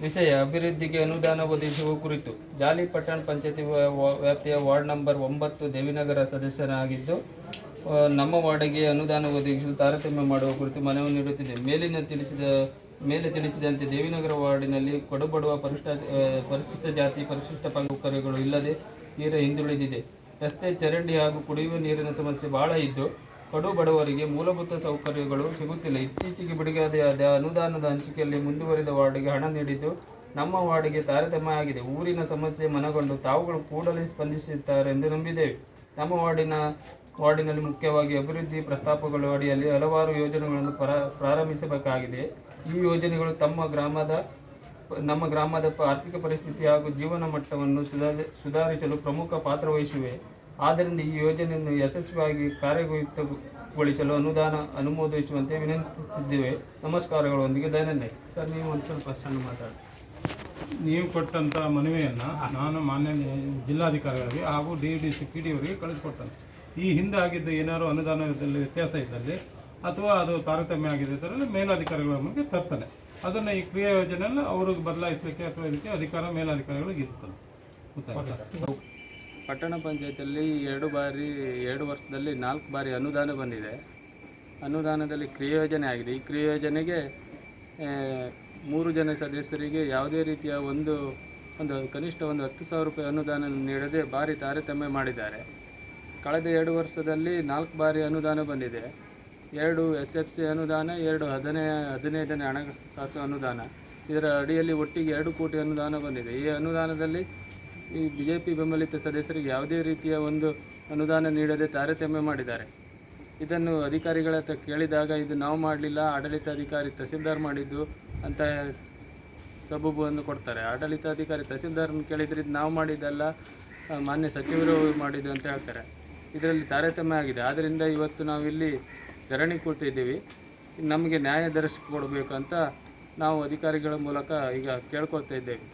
ವಿಷಯ ಅಭಿವೃದ್ಧಿಗೆ ಅನುದಾನ ಒದಗಿಸುವ ಕುರಿತು ಜಾಲಿ ಪಟ್ಟಣ ಪಂಚಾಯತಿ ವ್ಯಾಪ್ತಿಯ ವಾರ್ಡ್ ನಂಬರ್ ಒಂಬತ್ತು ದೇವಿನಗರ ಸದಸ್ಯರಾಗಿದ್ದು ನಮ್ಮ ವಾರ್ಡಿಗೆ ಅನುದಾನ ಒದಗಿಸಲು ತಾರತಮ್ಯ ಮಾಡುವ ಕುರಿತು ಮನವಿ ನೀಡುತ್ತಿದೆ. ಮೇಲಿನ ತಿಳಿಸಿದ, ಮೇಲೆ ತಿಳಿಸಿದಂತೆ ದೇವಿನಗರ ವಾರ್ಡಿನಲ್ಲಿ ಕೊಡುಬಡುವ ಪರಿಶಿಷ್ಟ ಪರಿಶಿಷ್ಟ ಜಾತಿ ಪರಿಶಿಷ್ಟ ಪಂಗಡಗಳು ಇಲ್ಲದೆ ನೀರು ಹಿಂದುಳಿದಿದೆ. ರಸ್ತೆ ಚರಂಡಿ ಹಾಗೂ ಕುಡಿಯುವ ನೀರಿನ ಸಮಸ್ಯೆ ಬಹಳ ಇದ್ದು ಕಡು ಬಡವರಿಗೆ ಮೂಲಭೂತ ಸೌಕರ್ಯಗಳು ಸಿಗುತ್ತಿಲ್ಲ. ಇತ್ತೀಚೆಗೆ ಬಿಡುಗಡೆಯಾದ ಅನುದಾನದ ಹಂಚಿಕೆಯಲ್ಲಿ ಮುಂದುವರಿದ ವಾರ್ಡ್ಗೆ ಹಣ ನೀಡಿದ್ದು ನಮ್ಮ ವಾರ್ಡ್ಗೆ ತಾರತಮ್ಯ ಆಗಿದೆ. ಊರಿನ ಸಮಸ್ಯೆ ಮನಗೊಂಡು ತಾವುಗಳು ಕೂಡಲೇ ಸ್ಪಂದಿಸುತ್ತಾರೆ ಎಂದು ನಂಬಿದ್ದೇವೆ. ನಮ್ಮ ವಾರ್ಡಿನ, ವಾರ್ಡಿನಲ್ಲಿ ಮುಖ್ಯವಾಗಿ ಅಭಿವೃದ್ಧಿ ಪ್ರಸ್ತಾಪಗಳ ಅಡಿಯಲ್ಲಿ ಹಲವಾರು ಯೋಜನೆಗಳನ್ನು ಪ್ರ, ಪ್ರಾರಂಭಿಸಬೇಕಾಗಿದೆ. ಈ ಯೋಜನೆಗಳು ತಮ್ಮ ಗ್ರಾಮದ, ನಮ್ಮ ಗ್ರಾಮದ ಆರ್ಥಿಕ ಪರಿಸ್ಥಿತಿ ಹಾಗೂ ಜೀವನ ಮಟ್ಟವನ್ನು ಸುಧಾರಿ- ಸುಧಾರಿಸಲು ಪ್ರಮುಖ ಪಾತ್ರ ವಹಿಸಿವೆ. ಆದ್ದರಿಂದ ಈ ಯೋಜನೆಯನ್ನು ಯಶಸ್ವಿಯಾಗಿ ಕಾರ್ಯಗತಗೊಳಿಸಲು ಅನುದಾನ ಅನುಮೋದಿಸುವಂತೆ ವಿನಂತಿಸುತ್ತಿದ್ದೇವೆ. ನಮಸ್ಕಾರಗಳೊಂದಿಗೆ ದೈನಂದಿನ ಸರ್ ನೀವು ಒಂದು ಸ್ವಲ್ಪ ಸಣ್ಣ ಮಾತಾಡಿ. ನೀವು ಕೊಟ್ಟಂಥ ಮನವಿಯನ್ನು ನಾನು ಮಾನ್ಯ ಜಿಲ್ಲಾಧಿಕಾರಿಗಳಿಗೆ ಹಾಗೂ D D C P D ಅವರಿಗೆ ಕಳಿಸ್ಕೊಟ್ಟಂತೆ ಈ ಹಿಂದೆ ಆಗಿದ್ದ ಏನಾದರೂ ಅನುದಾನದಲ್ಲಿ ವ್ಯತ್ಯಾಸ ಇದ್ದಲ್ಲಿ ಅಥವಾ ಅದು ತಾರತಮ್ಯ ಆಗಿದೆ ಇದರಲ್ಲಿ ಮೇಲಾಧಿಕಾರಿಗಳ ಮುಂದೆ ತರ್ತಾನೆ. ಅದನ್ನು ಈ ಕ್ರಿಯಾ ಯೋಜನೆಯಲ್ಲಿ ಅವ್ರಿಗೆ ಬದಲಾಯಿಸಲಿಕ್ಕೆ ಅಥವಾ ಇದಕ್ಕೆ ಅಧಿಕಾರ ಮೇಲಾಧಿಕಾರಿಗಳಿಗೆ ಇರ್ತದೆ. ಪಟ್ಟಣ ಪಂಚಾಯತಿಯಲ್ಲಿ ಎರಡು ಬಾರಿ, ಎರಡು ವರ್ಷದಲ್ಲಿ ನಾಲ್ಕು ಬಾರಿ ಅನುದಾನ ಬಂದಿದೆ. ಅನುದಾನದಲ್ಲಿ ಕ್ರಿಯೋಜನೆ ಆಗಿದೆ. ಈ ಕ್ರಿಯೋಜನೆಗೆ ಮೂರು ಜನ ಸದಸ್ಯರಿಗೆ ಯಾವುದೇ ರೀತಿಯ ಒಂದು ಒಂದು ಕನಿಷ್ಠ ಒಂದು ಹತ್ತು ಸಾವಿರ ರೂಪಾಯಿ ಅನುದಾನ ನೀಡದೆ ಭಾರಿ ತಾರತಮ್ಯ ಮಾಡಿದ್ದಾರೆ. ಕಳೆದ ಎರಡು ವರ್ಷದಲ್ಲಿ ನಾಲ್ಕು ಬಾರಿ ಅನುದಾನ ಬಂದಿದೆ. ಎರಡು ಎಸ್ ಎಫ್ ಸಿ ಅನುದಾನ, ಎರಡು ಹದಿನೈ, ಹದಿನೈದನೇ ಹಣಕಾಸು ಅನುದಾನ. ಇದರ ಅಡಿಯಲ್ಲಿ ಒಟ್ಟಿಗೆ ಎರಡು ಕೋಟಿ ಅನುದಾನ ಬಂದಿದೆ. ಈ ಅನುದಾನದಲ್ಲಿ ಈ ಬಿ ಜೆ ಪಿ ಬೆಂಬಲಿತ ಸದಸ್ಯರಿಗೆ ಯಾವುದೇ ರೀತಿಯ ಒಂದು ಅನುದಾನ ನೀಡದೆ ತಾರತಮ್ಯ ಮಾಡಿದ್ದಾರೆ. ಇದನ್ನು ಅಧಿಕಾರಿಗಳ ಹತ್ರ ಕೇಳಿದಾಗ ಇದು ನಾವು ಮಾಡಲಿಲ್ಲ ಆಡಳಿತಾಧಿಕಾರಿ ತಹಸೀಲ್ದಾರ್ ಮಾಡಿದ್ದು ಅಂತ ಸಬೂಬನ್ನು ಕೊಡ್ತಾರೆ. ಆಡಳಿತಾಧಿಕಾರಿ ತಹಸೀಲ್ದಾರ್ನ ಕೇಳಿದರೆ ಇದು ನಾವು ಮಾಡಿದ್ದಲ್ಲ, ಮಾನ್ಯ ಸಚಿವರು ಮಾಡಿದ್ದು ಅಂತ ಹೇಳ್ತಾರೆ. ಇದರಲ್ಲಿ ತಾರತಮ್ಯ ಆಗಿದೆ. ಆದ್ದರಿಂದ ಇವತ್ತು ನಾವಿಲ್ಲಿ ಧರಣಿ ಕೂತಿದ್ದೀವಿ ನಮಗೆ ನ್ಯಾಯ ದೊರಕಿಸಿಕೊಡ್ಬೇಕು ಅಂತ ನಾವು ಅಧಿಕಾರಿಗಳ ಮೂಲಕ ಈಗ ಕೇಳ್ಕೊಳ್ತಾ ಇದ್ದೇವೆ.